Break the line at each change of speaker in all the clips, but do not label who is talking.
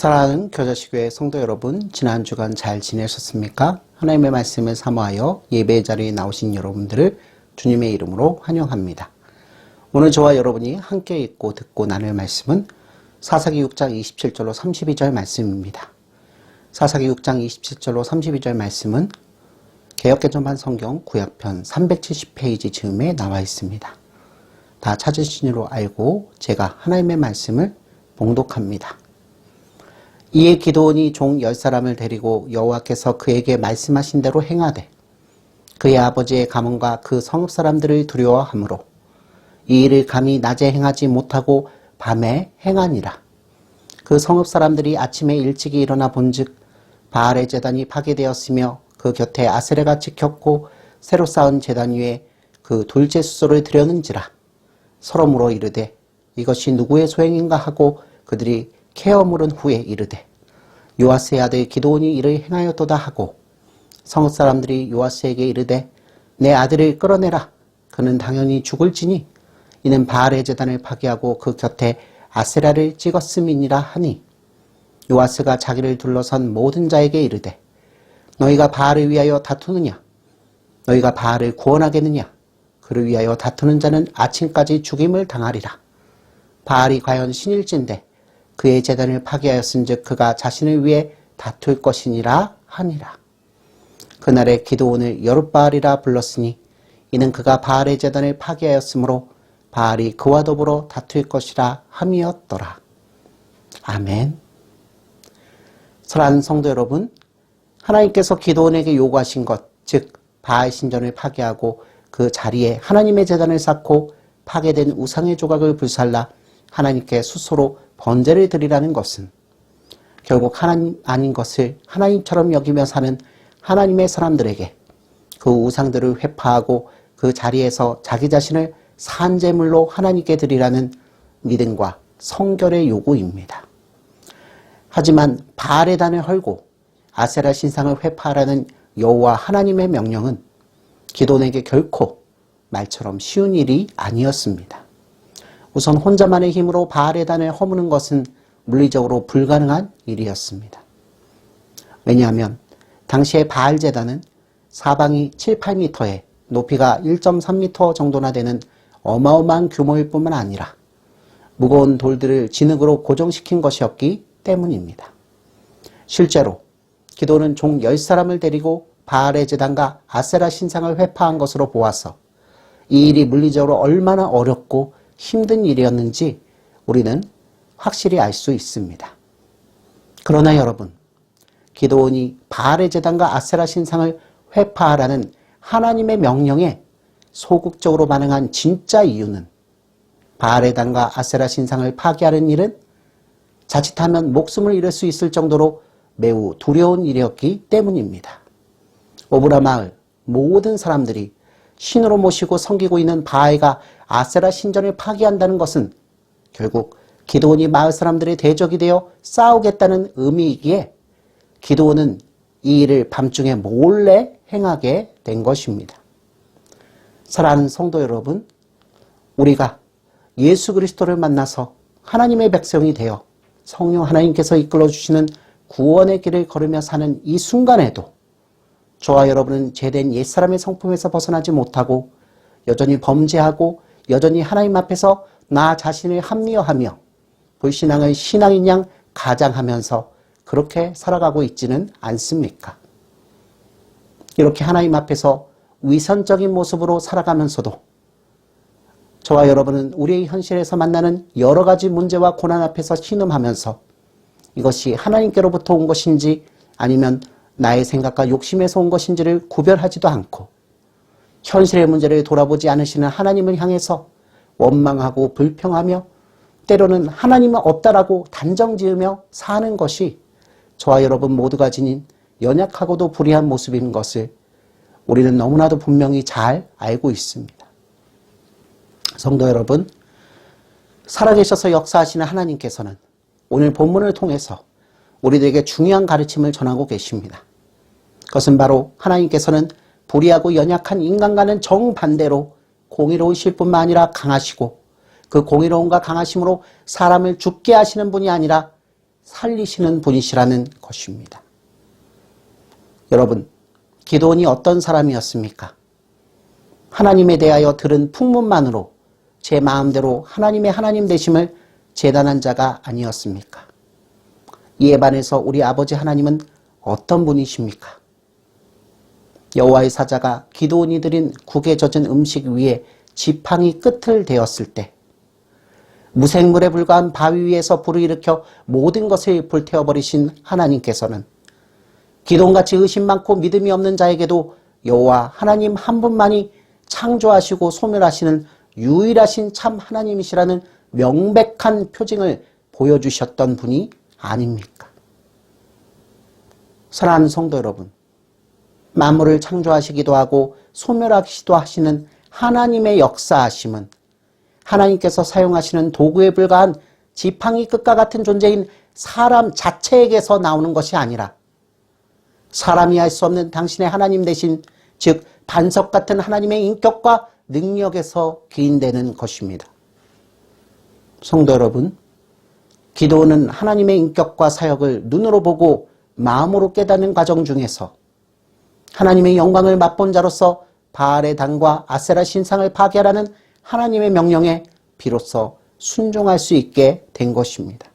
사랑하는 교자식교회 성도 여러분, 지난 주간 잘 지내셨습니까? 하나님의 말씀을 사모하여 예배 자리에 나오신 여러분들을 주님의 이름으로 환영합니다. 오늘 저와 여러분이 함께 읽고 듣고 나눌 말씀은 사사기 6장 27절로 32절 말씀입니다. 사사기 6장 27절로 32절 말씀은 개혁개정판 성경 구약편 370페이지 즈음에 나와 있습니다. 다 찾으신 줄로 알고 제가 하나님의 말씀을 봉독합니다. 이에 기도원이 종 열 사람을 데리고 여호와께서 그에게 말씀하신 대로 행하되 그의 아버지의 가문과 그 성읍 사람들을 두려워하므로 이 일을 감히 낮에 행하지 못하고 밤에 행하니라. 그 성읍 사람들이 아침에 일찍이 일어나 본즉 바알의 제단이 파괴되었으며 그 곁에 아세레가 찍혔고 새로 쌓은 제단 위에 그 돌제 수소를 서로 물어 이르되 이것이 누구의 소행인가 하고 그들이 케어 물은 후에 이르되 요아스의 아들 기도온이 이를 행하였도다 하고 성읍 사람들이 요아스에게 이르되 내 아들을 끌어내라. 그는 당연히 죽을지니 이는 바알의 제단을 파괴하고 그 곁에 아세라를 찍었음이니라 하니 요아스가 자기를 둘러선 모든 자에게 이르되 너희가 바알을 위하여 다투느냐? 너희가 바알을 구원하겠느냐? 그를 위하여 다투는 자는 아침까지 죽임을 당하리라. 바알이 과연 신일진데 그의 재단을 파괴하였은즉 그가 자신을 위해 다툴 것이니라 하니라. 그날에 기도원을 여룻바알이라 불렀으니 이는 그가 바알의 재단을 파괴하였으므로 바알이 그와 더불어 다툴 것이라 함이었더라. 아멘. 사랑하는 성도 여러분, 하나님께서 기도원에게 요구하신 것, 즉 바알 신전을 파괴하고 그 자리에 하나님의 재단을 쌓고 파괴된 우상의 조각을 불살라 하나님께 스스로 번제를 드리라는 것은 결국 하나님 아닌 것을 하나님처럼 여기며 사는 하나님의 사람들에게 그 우상들을 회파하고 그 자리에서 자기 자신을 산재물로 하나님께 드리라는 믿음과 성결의 요구입니다. 하지만 바알의 단을 헐고 아세라 신상을 회파하라는 여호와 하나님의 명령은 기도원에게 결코 말처럼 쉬운 일이 아니었습니다. 우선 혼자만의 힘으로 바알의 단을 허무는 것은 물리적으로 불가능한 일이었습니다. 왜냐하면 당시의 바알 제단은 사방이 7, 8m에 높이가 1.3m 정도나 되는 어마어마한 규모일 뿐만 아니라 무거운 돌들을 진흙으로 고정시킨 것이었기 때문입니다. 실제로 기도는 종 10사람을 데리고 바알의 제단과 아세라 신상을 회파한 것으로 보아서 이 일이 물리적으로 얼마나 어렵고 힘든 일이었는지 우리는 확실히 알 수 있습니다. 그러나 여러분, 기도원이 바알의 제단과 아세라 신상을 회파하라는 하나님의 명령에 소극적으로 반응한 진짜 이유는 바알의 단과 아세라 신상을 파괴하는 일은 자칫하면 목숨을 잃을 수 있을 정도로 매우 두려운 일이었기 때문입니다. 오브라 마을 모든 사람들이 신으로 모시고 섬기고 있는 바알과 아세라 신전을 파괴한다는 것은 결국 기도원이 마을 사람들의 대적이 되어 싸우겠다는 의미이기에 기도원은 이 일을 밤중에 몰래 행하게 된 것입니다. 사랑하는 성도 여러분, 우리가 예수 그리스도를 만나서 하나님의 백성이 되어 성령 하나님께서 이끌어 주시는 구원의 길을 걸으며 사는 이 순간에도 저와 여러분은 죄된 옛사람의 성품에서 벗어나지 못하고 여전히 범죄하고 여전히 하나님 앞에서 나 자신을 합리화하며 불신앙을 신앙인 양 가장하면서 그렇게 살아가고 있지는 않습니까? 이렇게 하나님 앞에서 위선적인 모습으로 살아가면서도 저와 여러분은 우리의 현실에서 만나는 여러 가지 문제와 고난 앞에서 신음하면서 이것이 하나님께로부터 온 것인지 아니면 나의 생각과 욕심에서 온 것인지를 구별하지도 않고 현실의 문제를 돌아보지 않으시는 하나님을 향해서 원망하고 불평하며 때로는 하나님은 없다라고 단정 지으며 사는 것이 저와 여러분 모두가 지닌 연약하고도 불의한 모습인 것을 우리는 너무나도 분명히 잘 알고 있습니다. 성도 여러분, 살아계셔서 역사하시는 하나님께서는 오늘 본문을 통해서 우리들에게 중요한 가르침을 전하고 계십니다. 그것은 바로 하나님께서는 불의하고 연약한 인간과는 정반대로 공의로우실 뿐만 아니라 강하시고 그 공의로움과 강하심으로 사람을 죽게 하시는 분이 아니라 살리시는 분이시라는 것입니다. 여러분, 기도원이 어떤 사람이었습니까? 하나님에 대하여 들은 풍문만으로 제 마음대로 하나님의 하나님 되심을 재단한 자가 아니었습니까? 이에 반해서 우리 아버지 하나님은 어떤 분이십니까? 여호와의 사자가 기도원이 드린 국에 젖은 음식 위에 지팡이 끝을 대었을 때 무생물에 불과한 바위 위에서 불을 일으켜 모든 것을 불태워버리신 하나님께서는 기도원같이 의심 많고 믿음이 없는 자에게도 여호와 하나님 한 분만이 창조하시고 소멸하시는 유일하신 참 하나님이시라는 명백한 표징을 보여주셨던 분이 아닙니까? 사랑하는 성도 여러분, 만물을 창조하시기도 하고 소멸하시기도 하시는 하나님의 역사하심은 하나님께서 사용하시는 도구에 불과한 지팡이 끝과 같은 존재인 사람 자체에게서 나오는 것이 아니라 사람이 할 수 없는 당신의 하나님 대신 즉 반석 같은 하나님의 인격과 능력에서 기인되는 것입니다. 성도 여러분, 기도는 하나님의 인격과 사역을 눈으로 보고 마음으로 깨닫는 과정 중에서 하나님의 영광을 맛본 자로서 바알의 당과 아세라 신상을 파괴하라는 하나님의 명령에 비로소 순종할 수 있게 된 것입니다.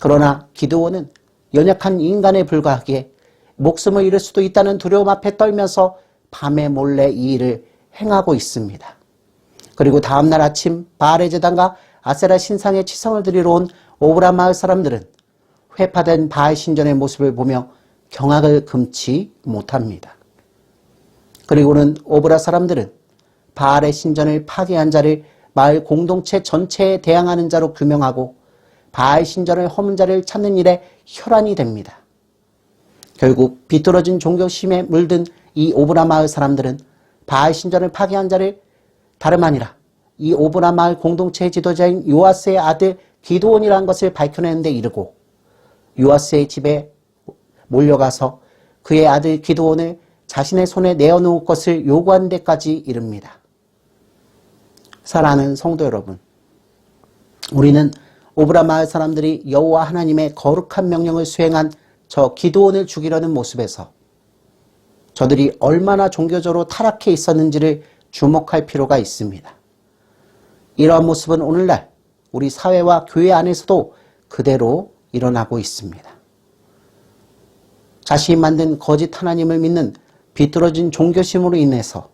그러나 기도원은 연약한 인간에 불과하기에 목숨을 잃을 수도 있다는 두려움 앞에 떨면서 밤에 몰래 이 일을 행하고 있습니다. 그리고 다음날 아침 바알의 제단과 아세라 신상의 치성을 드리러 온 오브라 마을 사람들은 회파된 바알 신전의 모습을 보며 경악을 금치 못합니다. 그리고는 오브라 사람들은 바알의 신전을 파괴한 자를 마을 공동체 전체에 대항하는 자로 규명하고 바알 신전을 허문 자를 찾는 일에 혈안이 됩니다. 결국 비뚤어진 종교심에 물든 이 오브라 마을 사람들은 바알 신전을 파괴한 자를 다름 아니라 이 오브라 마을 공동체의 지도자인 요아스의 아들 기도원이라는 것을 밝혀내는 데 이르고 요아스의 집에 몰려가서 그의 아들 기도원을 자신의 손에 내어놓을 것을 요구한 데까지 이릅니다. 사랑하는 성도 여러분, 우리는 오브라 마을 사람들이 여호와 하나님의 거룩한 명령을 수행한 저 기도원을 죽이려는 모습에서 저들이 얼마나 종교적으로 타락해 있었는지를 주목할 필요가 있습니다. 이러한 모습은 오늘날 우리 사회와 교회 안에서도 그대로 일어나고 있습니다. 자신이 만든 거짓 하나님을 믿는 비뚤어진 종교심으로 인해서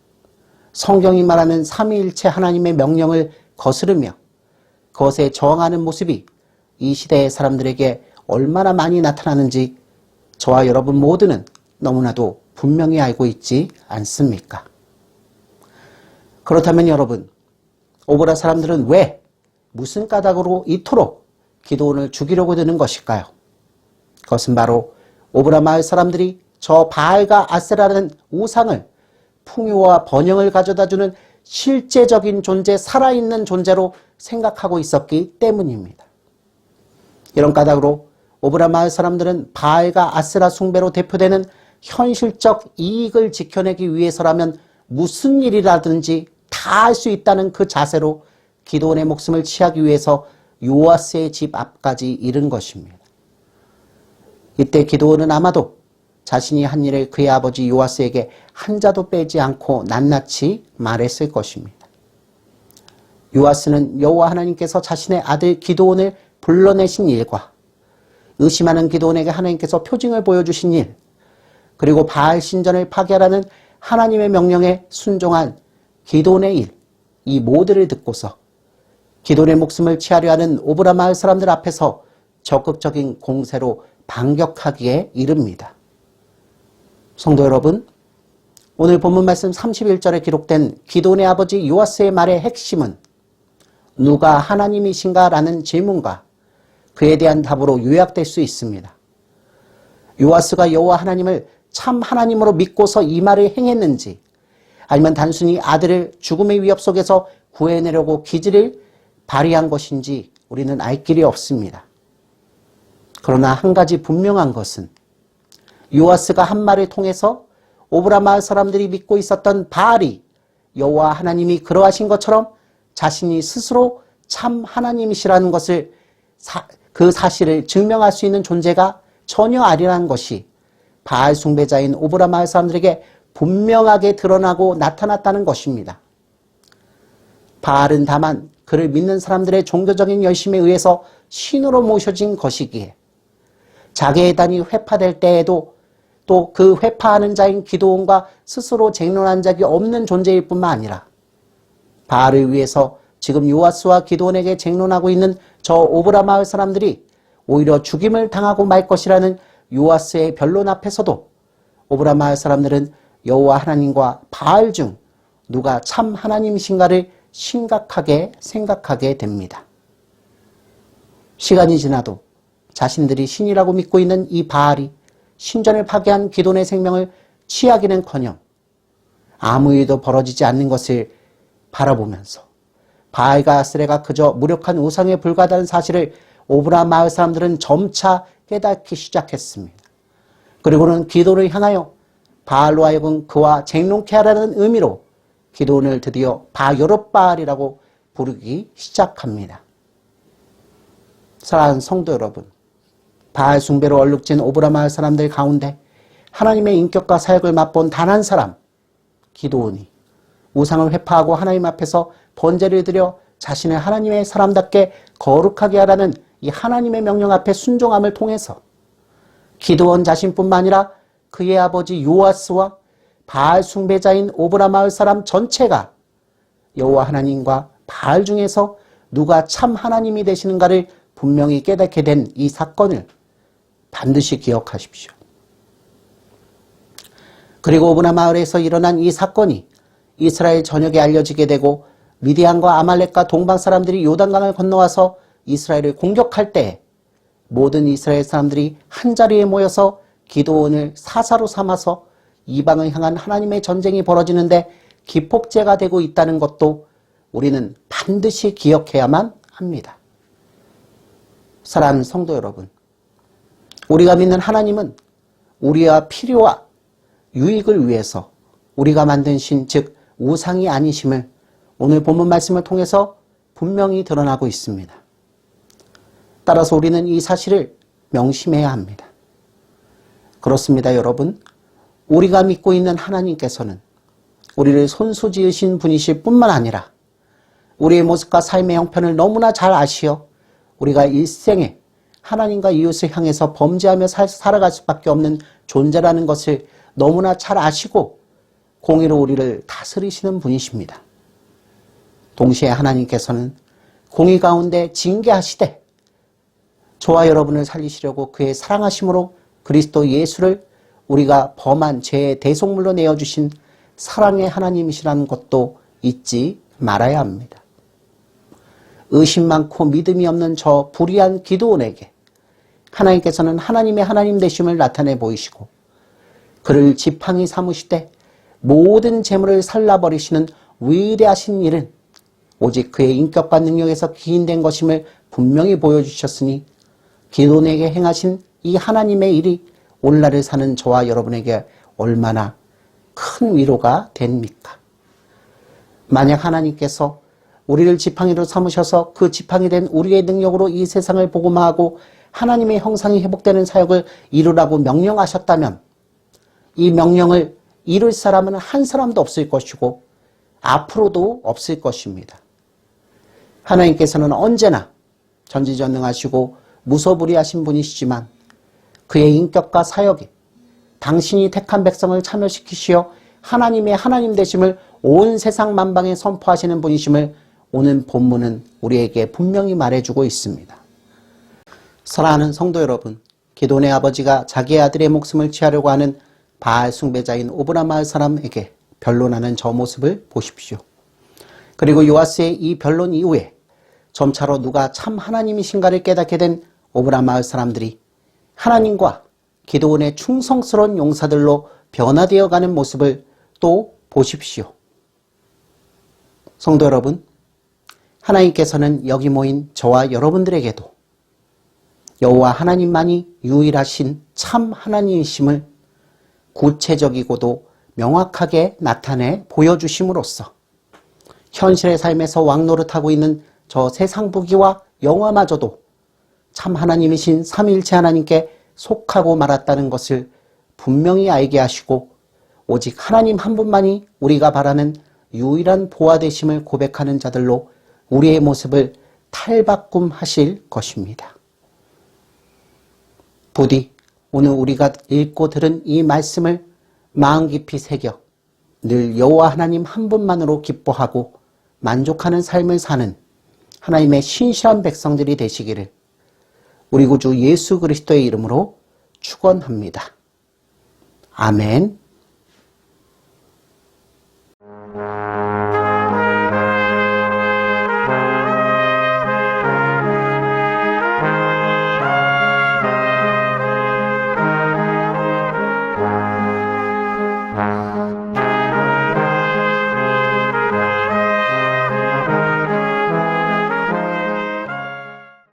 성경이 말하는 삼위일체 하나님의 명령을 거스르며 그것에 저항하는 모습이 이 시대의 사람들에게 얼마나 많이 나타나는지 저와 여러분 모두는 너무나도 분명히 알고 있지 않습니까? 그렇다면 여러분, 오보라 사람들은 왜, 무슨 까닭으로 이토록 기도원을 죽이려고 드는 것일까요? 그것은 바로 오브라 마을 사람들이 저 바알과 아세라는 우상을 풍요와 번영을 가져다주는 실제적인 존재, 살아있는 존재로 생각하고 있었기 때문입니다. 이런 까닭으로 오브라 마을 사람들은 바알과 아세라 숭배로 대표되는 현실적 이익을 지켜내기 위해서라면 무슨 일이라든지 다 할 수 있다는 그 자세로 기도원의 목숨을 취하기 위해서 요아스의 집 앞까지 이른 것입니다. 이때 기도원은 아마도 자신이 한 일을 그의 아버지 요아스에게 한 자도 빼지 않고 낱낱이 말했을 것입니다. 요아스는 여호와 하나님께서 자신의 아들 기도원을 불러내신 일과 의심하는 기도원에게 하나님께서 표징을 보여주신 일, 그리고 바알 신전을 파괴하라는 하나님의 명령에 순종한 기도원의 일, 이 모두를 듣고서 기도원의 목숨을 취하려 하는 오브라 마을 사람들 앞에서 적극적인 공세로 반격하기에 이릅니다. 성도 여러분, 오늘 본문 말씀 31절에 기록된 기도원의 아버지 요아스의 말의 핵심은 누가 하나님이신가 라는 질문과 그에 대한 답으로 요약될 수 있습니다. 요아스가 여호와 하나님을 참 하나님으로 믿고서 이 말을 행했는지 아니면 단순히 아들을 죽음의 위협 속에서 구해내려고 기지를 발휘한 것인지 우리는 알 길이 없습니다. 그러나 한 가지 분명한 것은 요아스가 한 말을 통해서 오브라 마을 사람들이 믿고 있었던 바알이 여호와 하나님이 그러하신 것처럼 자신이 스스로 참 하나님이시라는 것을 사, 그 사실을 증명할 수 있는 존재가 전혀 아니라는 것이 바알 숭배자인 오브라 마을 사람들에게 분명하게 드러나고 나타났다는 것입니다. 바알은 다만 그를 믿는 사람들의 종교적인 열심에 의해서 신으로 모셔진 것이기에 자기의 단이 회파될 때에도 또 그 회파하는 자인 기도원과 스스로 쟁론한 적이 없는 존재일 뿐만 아니라 바알을 위해서 지금 요아스와 기도원에게 쟁론하고 있는 저 오브라 마을 사람들이 오히려 죽임을 당하고 말 것이라는 요아스의 변론 앞에서도 오브라 마을 사람들은 여호와 하나님과 바알 중 누가 참 하나님이신가를 심각하게 생각하게 됩니다. 시간이 지나도 자신들이 신이라고 믿고 있는 이 바알이 신전을 파괴한 기돈의 생명을 취하기는커녕 아무 일도 벌어지지 않는 것을 바라보면서 바알과 아스레가 그저 무력한 우상에 불과하다는 사실을 오브라 마을 사람들은 점차 깨닫기 시작했습니다. 그리고는 기도를 향하여 바알로 하여금 그와 쟁론케 하라는 의미로 기도원을 드디어 바요롯바알이라고 부르기 시작합니다. 사랑하는 성도 여러분, 바알 숭배로 얼룩진 오브라 마을 사람들 가운데 하나님의 인격과 사역을 맛본 단 한 사람, 기도원이 우상을 회파하고 하나님 앞에서 번제를 드려 자신의 하나님의 사람답게 거룩하게 하라는 이 하나님의 명령 앞에 순종함을 통해서 기도원 자신뿐만 아니라 그의 아버지 요아스와 바알 숭배자인 오브라 마을 사람 전체가 여호와 하나님과 바알 중에서 누가 참 하나님이 되시는가를 분명히 깨닫게 된 이 사건을 반드시 기억하십시오. 그리고 오브라 마을에서 일어난 이 사건이 이스라엘 전역에 알려지게 되고 미디안과 아말렉과 동방 사람들이 요단강을 건너와서 이스라엘을 공격할 때 모든 이스라엘 사람들이 한자리에 모여서 기도원을 사사로 삼아서 이방을 향한 하나님의 전쟁이 벌어지는데 기폭제가 되고 있다는 것도 우리는 반드시 기억해야만 합니다. 사랑하는 성도 여러분, 우리가 믿는 하나님은 우리와 필요와 유익을 위해서 우리가 만든 신, 즉 우상이 아니심을 오늘 본문 말씀을 통해서 분명히 드러나고 있습니다. 따라서 우리는 이 사실을 명심해야 합니다. 그렇습니다, 여러분. 우리가 믿고 있는 하나님께서는 우리를 손수 지으신 분이실 뿐만 아니라 우리의 모습과 삶의 형편을 너무나 잘 아시어 우리가 일생에 하나님과 이웃을 향해서 범죄하며 살아갈 수밖에 없는 존재라는 것을 너무나 잘 아시고 공의로 우리를 다스리시는 분이십니다. 동시에 하나님께서는 공의 가운데 징계하시되 저와 여러분을 살리시려고 그의 사랑하심으로 그리스도 예수를 우리가 범한 죄의 대속물로 내어주신 사랑의 하나님이시라는 것도 잊지 말아야 합니다. 의심 많고 믿음이 없는 저 불의한 기도원에게 하나님께서는 하나님의 하나님 되심을 나타내 보이시고 그를 지팡이 삼으시되 모든 재물을 살라버리시는 위대하신 일은 오직 그의 인격과 능력에서 기인된 것임을 분명히 보여주셨으니 기도원에게 행하신 이 하나님의 일이 오늘날을 사는 저와 여러분에게 얼마나 큰 위로가 됩니까? 만약 하나님께서 우리를 지팡이로 삼으셔서 그 지팡이 된 우리의 능력으로 이 세상을 복음하고 하나님의 형상이 회복되는 사역을 이루라고 명령하셨다면 이 명령을 이룰 사람은 한 사람도 없을 것이고 앞으로도 없을 것입니다. 하나님께서는 언제나 전지전능하시고 무소불위하신 분이시지만 그의 인격과 사역이 당신이 택한 백성을 참여시키시어 하나님의 하나님 되심을 온 세상 만방에 선포하시는 분이심을 오늘 본문은 우리에게 분명히 말해주고 있습니다. 사랑하는 성도 여러분, 기돈의 아버지가 자기의 아들의 목숨을 취하려고 하는 바알 숭배자인 오브라 마을 사람에게 변론하는 저 모습을 보십시오. 그리고 요아스의 이 변론 이후에 점차로 누가 참 하나님이신가를 깨닫게 된 오브라 마을 사람들이 하나님과 기도원의 충성스러운 용사들로 변화되어 가는 모습을 또 보십시오. 성도 여러분, 하나님께서는 여기 모인 저와 여러분들에게도 여호와 하나님만이 유일하신 참 하나님이심을 구체적이고도 명확하게 나타내 보여주심으로써 현실의 삶에서 왕노릇하고 있는 저 세상 부귀와 영화마저도 참 하나님이신 삼일체 하나님께 속하고 말았다는 것을 분명히 알게 하시고 오직 하나님 한 분만이 우리가 바라는 유일한 보화 되심을 고백하는 자들로 우리의 모습을 탈바꿈하실 것입니다. 부디 오늘 우리가 읽고 들은 이 말씀을 마음 깊이 새겨 늘 여호와 하나님 한 분만으로 기뻐하고 만족하는 삶을 사는 하나님의 신실한 백성들이 되시기를 우리 구주 예수 그리스도의 이름으로 축원합니다. 아멘.